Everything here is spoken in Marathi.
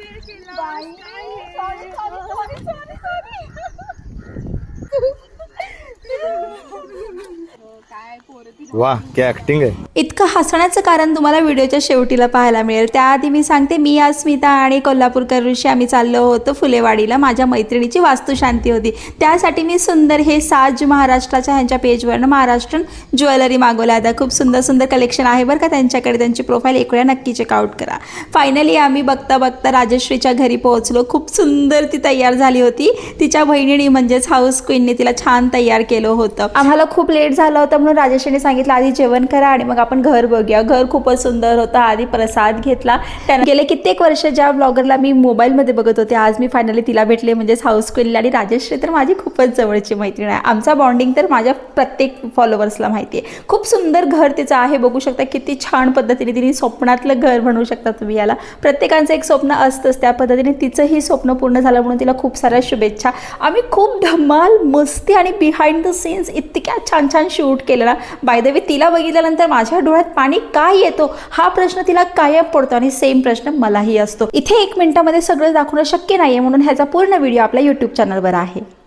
वेळ केला बाई. काय पोरं ती वाह क्या ऍक्टिंग आहे इतकं हसण्याचं कारण तुम्हाला व्हिडिओच्या शेवटीला पाहायला मिळेल. त्याआधी मी सांगते मी अस्मिता आणि कोल्हापूरकर ऋषी आम्ही चाललो होतो फुलेवाडीला. माझ्या मैत्रिणीची वास्तुशांती होती. त्यासाठी मी सुंदर हे साज महाराष्ट्राच्या ह्यांच्या पेजवरनं महाराष्ट्रन ज्वेलरी मागवल्या आता खूप सुंदर सुंदर कलेक्शन आहे बरं का त्यांच्याकडे. त्यांची प्रोफाईल एकवेळा नक्की चेकआउट करा. फायनली आम्ही बघता बघता राजश्रीच्या घरी पोहोचलो. खूप सुंदर ती तयार झाली होती. तिच्या बहिणीने म्हणजेच हाऊस क्वीनने तिला छान तयार केलं होतं. आम्हाला खूप लेट झालं होतं म्हणून राजश्रीने सांगितलं आधी जेवण करा आणि मग आपण घर बघूया. घर खूपच सुंदर होतं. आधी प्रसाद घेतला. त्यानं गेले कित्येक वर्ष ज्या ब्लॉगरला मी मोबाईलमध्ये बघत होते आज मी फायनली तिला भेटले म्हणजेच हाऊस क्वीनला आणि राजश्री तर माझी खूपच जवळची मैत्रीण आहे. आमचा बॉन्डिंग तर माझ्या प्रत्येक फॉलोअर्सला माहिती आहे. खूप सुंदर घर तिचं आहे. बघू शकता किती छान पद्धतीने तिने स्वप्नातलं घर म्हणू शकता तुम्ही याला. प्रत्येकाचं एक स्वप्न असतंच. त्या पद्धतीने तिचंही स्वप्न पूर्ण झालं म्हणून तिला खूप साऱ्या शुभेच्छा. आम्ही खूप धमाल मस्ती आणि बिहाइंड द सीन्स इतक्या छान छान शूट केलं ना. बाय द वे तिला बघितल्यानंतर माझ्या डोळ्यात पाणी काय येतो हा प्रश्न तिला कायम पडतो आणि सेम प्रश्न मलाही असतो. इथे एक मिनिटामध्ये सगळं दाखवणं शक्य नाहीये म्हणून ह्याचा पूर्ण व्हिडिओ आपल्या युट्यूब चॅनलवर आहे.